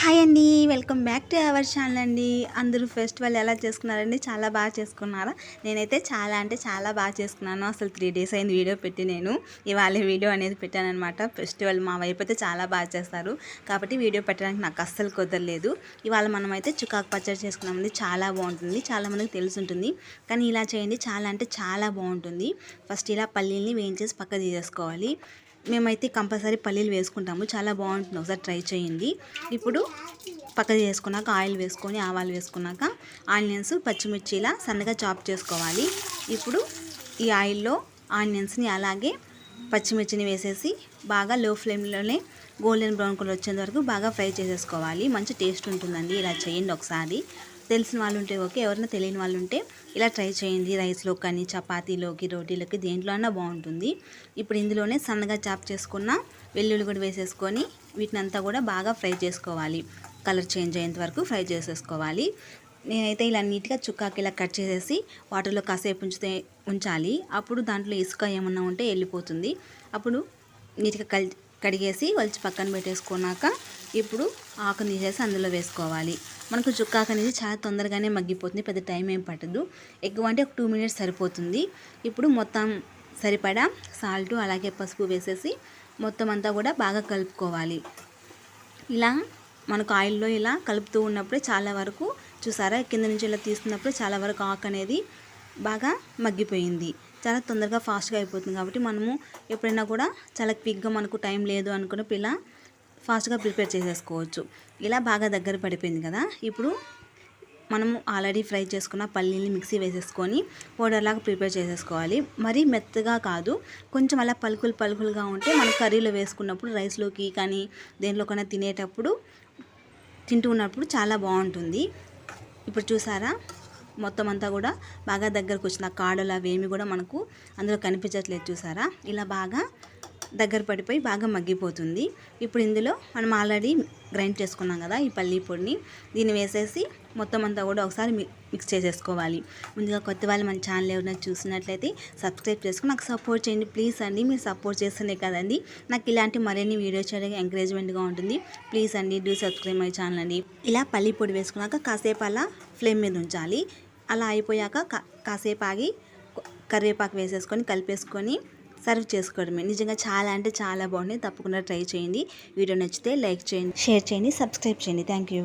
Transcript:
Hi అండి welcome back to our channel అండి. అందరూ ఫెస్టివల్ ఎలా చేసుకున్నారండి? చాలా బాగా చేసుకున్నారా? నేనైతే చాలా అంటే చాలా బాగా చేసుకున్నాను. అసలు త్రీ డేస్ అయింది వీడియో పెట్టి నేను. ఇవాళ వీడియో అనేది పెట్టాను అనమాట ఫెస్టివల్ మా వైపు అయితే చాలా బాగా చేస్తారు. కాబట్టి వీడియో పెట్టడానికి నాకు అస్సలు కుదరలేదు. ఇవాళ మనం అయితే చుకాకు పచ్చడి చేసుకున్నామండి. చాలా బాగుంటుంది. చాలా మందికి తెలిసి ఉంటుంది కానీ ఇలా చేయండి. చాలా అంటే చాలా బాగుంటుంది. ఫస్ట్ ఇలా పల్లీల్ని వేయించేసి పక్క తీసేసుకోవాలి. మేమైతే కంపల్సరీ పల్లీలు వేసుకుంటాము. చాలా బాగుంటుంది. ఒకసారి ట్రై చేయండి. ఇప్పుడు పక్క చేసుకున్నాక ఆయిల్ వేసుకొని ఆవాలు వేసుకున్నాక ఆనియన్స్ పచ్చిమిర్చి ఇలా సన్నగా చాప్ చేసుకోవాలి. ఇప్పుడు ఈ ఆయిల్లో ఆనియన్స్ని అలాగే పచ్చిమిర్చిని వేసేసి బాగా లో ఫ్లేమ్లోనే గోల్డెన్ బ్రౌన్ కలర్ వచ్చేంత వరకు బాగా ఫ్రై చేసేసుకోవాలి. మంచి టేస్ట్ ఉంటుందండి. ఇలా చేయండి ఒకసారి. తెలిసిన వాళ్ళు ఉంటే ఓకే ఎవరైనా తెలియని వాళ్ళు ఉంటే ఇలా ట్రై చేయండి. రైస్లో కానీ చపాతీలోకి రోటీలోకి దేంట్లో అన్నా బాగుంటుంది. ఇప్పుడు ఇందులోనే సన్నగా చాప్ చేసుకున్న వెల్లుల్లి కూడా వేసేసుకొని వీటిని అంతా కూడా బాగా ఫ్రై చేసుకోవాలి. కలర్ చేంజ్ అయ్యేంత వరకు ఫ్రై చేసేసుకోవాలి. నేనైతే ఇలా నీట్గా చుక్కాకి ఇలా కట్ చేసేసి వాటర్లో కాసేపు ఉంచితే ఉంచాలి. అప్పుడు దాంట్లో ఇసుక ఏమన్నా ఉంటే వెళ్ళిపోతుంది. అప్పుడు నీట్గా కల్ కడిగేసి వలిచి పక్కన పెట్టేసుకున్నాక ఇప్పుడు ఆకుని తీసేసి అందులో వేసుకోవాలి. మనకు చుక్కాకు అనేది చాలా తొందరగానే మగ్గిపోతుంది పెద్ద టైం ఏం పట్టదు. ఎక్కువ అంటే ఒక టూ మినిట్స్ సరిపోతుంది. ఇప్పుడు మొత్తం సరిపడా సాల్ట్ అలాగే పసుపు వేసేసి మొత్తం అంతా కూడా బాగా కలుపుకోవాలి. ఇలా మనకు ఆయిల్లో ఇలా కలుపుతూ ఉన్నప్పుడే చాలా వరకు చూసారా? కింద నుంచి ఇలా తీస్తున్నప్పుడు చాలా వరకు ఆకు అనేది బాగా మగ్గిపోయింది. చాలా తొందరగా ఫాస్ట్గా అయిపోతుంది కాబట్టి మనము ఎప్పుడైనా కూడా చాలా క్విక్గా మనకు టైం లేదు అనుకున్నప్పుడు ఇలా ఫాస్ట్గా ప్రిపేర్ చేసేసుకోవచ్చు. ఇలా బాగా దగ్గర పడిపోయింది కదా. ఇప్పుడు మనము ఆల్రెడీ ఫ్రై చేసుకున్న పల్లీని మిక్సీ వేసేసుకొని పౌడర్లాగా ప్రిపేర్ చేసేసుకోవాలి. మరీ మెత్తగా కాదు కొంచెం అలా పలుకులు పలుకులుగా ఉంటే మనం కర్రీలో వేసుకున్నప్పుడు రైస్లోకి కానీ దేంట్లోకైనా తినేటప్పుడు తింటూ ఉన్నప్పుడు చాలా బాగుంటుంది. ఇప్పుడు చూసారా? మొత్తం అంతా కూడా బాగా దగ్గరకు వచ్చిన కాడలు అవేమి కూడా మనకు అందులో కనిపించట్లేదు చూసారా? ఇలా బాగా దగ్గర పడిపోయి బాగా మగ్గిపోతుంది. ఇప్పుడు ఇందులో మనం ఆల్రెడీ గ్రైండ్ చేసుకున్నాం కదా ఈ పల్లీ పొడిని. దీన్ని వేసేసి మొత్తం అంతా కూడా ఒకసారి మిక్స్ చేసేసుకోవాలి. ముందుగా కొత్త వాళ్ళు మన ఛానల్ ఎవరైనా చూసినట్లయితే సబ్స్క్రైబ్ చేసుకుని నాకు సపోర్ట్ చేయండి. ప్లీజ్ అండి మీరు సపోర్ట్ చేస్తేనే కదండి. నాకు ఇలాంటి మరిన్ని వీడియోస్ చేయడానికి ఎంకరేజ్మెంట్గా ఉంటుంది. ప్లీజ్ అండి డూ సబ్స్క్రైబ్ మై ఛానల్ అండి. ఇలా పల్లీ పొడి వేసుకున్నాక కాసేపు అలా ఫ్లేమ్ మీద ఉంచాలి. అలా అయిపోయాక కాసేపు ఆగి కరివేపాకు వేసేసుకొని కలిపేసుకొని సర్వ్ చేసుకోవడమే. నిజంగా చాలా అంటే చాలా బాగుంది. తప్పకుండా ట్రై చేయండి. వీడియో నచ్చితే లైక్ చేయండి షేర్ చేయండి సబ్స్క్రైబ్ చేయండి. Thank you.